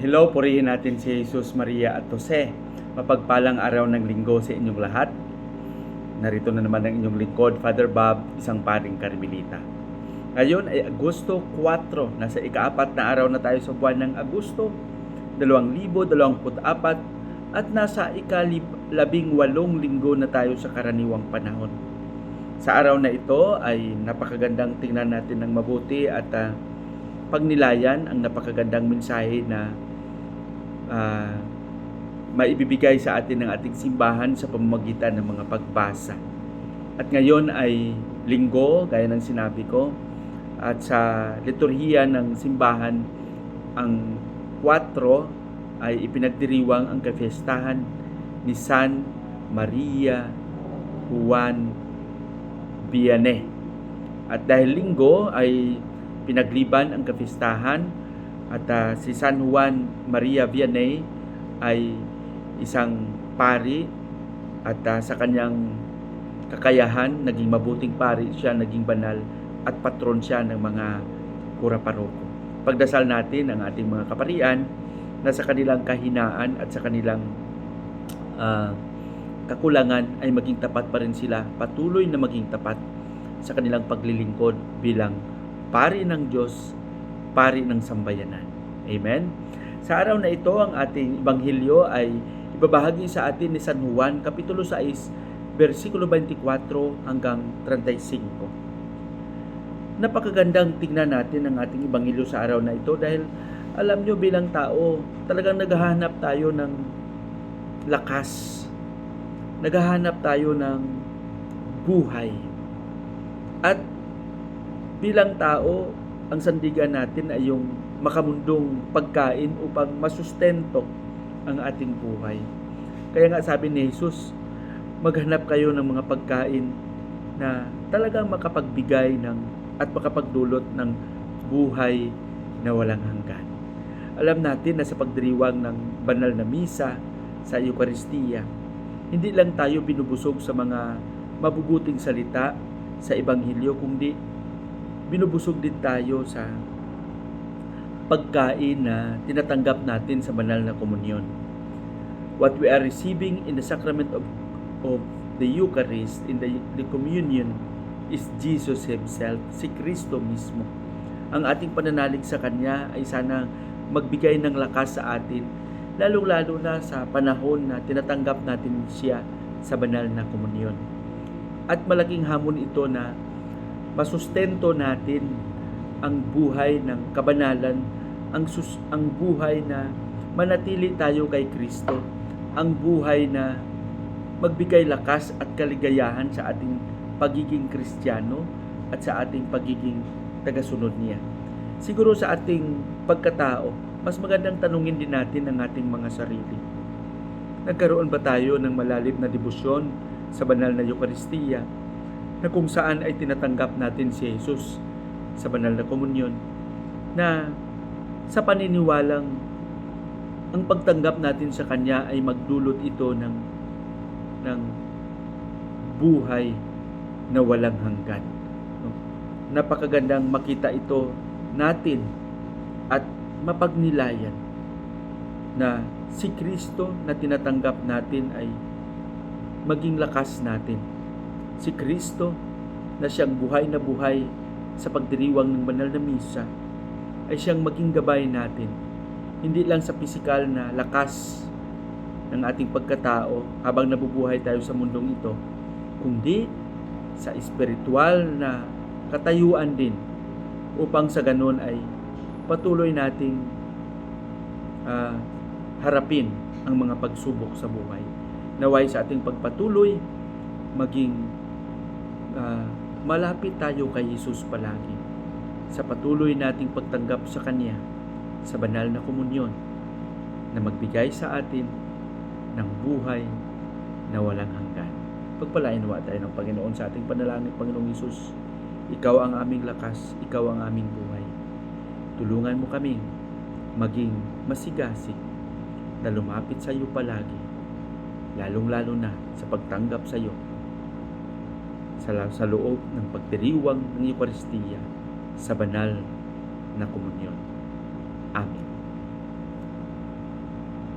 Hello, purihin natin si Jesus, Maria at Jose. Mapagpalang araw ng linggo sa inyong lahat. Narito na naman ang inyong lingkod, Father Bob, isang paring karmelita. Ngayon ay Agosto 4, nasa ikaapat na araw na tayo sa buwan ng Agosto, 2024 at nasa ikalabing walong linggo na tayo sa karaniwang panahon. Sa araw na ito ay napakagandang tingnan natin ng mabuti at ah, pagnilayan ang napakagandang mensahe na ah, maibibigay sa atin ng ating simbahan sa pamamagitan ng mga pagbasa. At ngayon ay linggo, gaya ng sinabi ko, at sa liturhiya ng simbahan, ang 4 ay ipinagdiriwang ang kafiestahan ni San Maria Juan Vianney. At dahil linggo ay pinagliban ang kapistahan at ah, si San Juan Maria Vianney ay isang pari at ah, sa kanyang kakayahan naging mabuting pari siya, naging banal at patron siya ng mga kura paroko. Pagdasal natin ang ating mga kaparian na sa kanilang kahinaan at sa kanilang ah, kakulangan ay maging tapat pa rin sila, patuloy na maging tapat sa kanilang paglilingkod bilang pari ng Diyos, pari ng sambayanan. Amen? Sa araw na ito, ang ating Ibanghilyo ay ibabahagi sa atin ni San Juan, Kapitulo 6, versikulo 24 hanggang 35. Napakagandang tingnan natin ang ating Ibanghilyo sa araw na ito dahil alam nyo bilang tao, talagang naghahanap tayo ng lakas. Naghahanap tayo ng buhay. At bilang tao, ang sandigan natin ay yung makamundong pagkain upang masustento ang ating buhay. Kaya nga sabi ni Jesus, maghanap kayo ng mga pagkain na talagang makapagbigay ng at makapagdulot ng buhay na walang hanggan. Alam natin na sa pagdiriwang ng banal na misa sa Eukaristiya, hindi lang tayo binubusog sa mga mabubuting salita sa Ebanghelyo, kundi binubusog din tayo sa pagkain na tinatanggap natin sa banal na komunyon. What we are receiving in the sacrament of, of the Eucharist, in the, the communion, is Jesus Himself, si Kristo mismo. Ang ating pananalig sa Kanya ay sana magbigay ng lakas sa atin, lalong-lalo na sa panahon na tinatanggap natin siya sa banal na komunyon. At malaking hamon ito na masustento natin ang buhay ng kabanalan, ang, sus, ang buhay na manatili tayo kay Kristo, ang buhay na magbigay lakas at kaligayahan sa ating pagiging Kristiyano at sa ating pagiging tagasunod niya. Siguro sa ating pagkatao, mas magandang tanungin din natin ang ating mga sarili. Nagkaroon ba tayo ng malalim na debosyon sa banal na Eukaristiya na kung saan ay tinatanggap natin si Jesus sa banal na komunyon na sa paniniwalang ang pagtanggap natin sa Kanya ay magdulot ito ng ng buhay na walang hanggan. Napakagandang makita ito natin at mapagnilayan na si Kristo na tinatanggap natin ay maging lakas natin. Si Kristo na siyang buhay na buhay sa pagdiriwang ng banal na misa ay siyang maging gabay natin. Hindi lang sa pisikal na lakas ng ating pagkatao habang nabubuhay tayo sa mundong ito, kundi sa espiritual na katayuan din upang sa ganun ay patuloy nating ah, harapin ang mga pagsubok sa buhay. Naway sa ating pagpatuloy, maging ah, malapit tayo kay Jesus palagi sa patuloy nating pagtanggap sa Kanya sa banal na komunyon na magbigay sa atin ng buhay na walang hanggan. Pagpalain nawa tayo ng Panginoon sa ating panalangin, Panginoong Isus. Ikaw ang aming lakas, ikaw ang aming buhay. Tulungan mo kaming maging masigasig na lumapit sa iyo palagi, lalong-lalo na sa pagtanggap sa iyo sa, sa loob ng pagdiriwang ng Eucharistia sa banal na komunyon. Amen.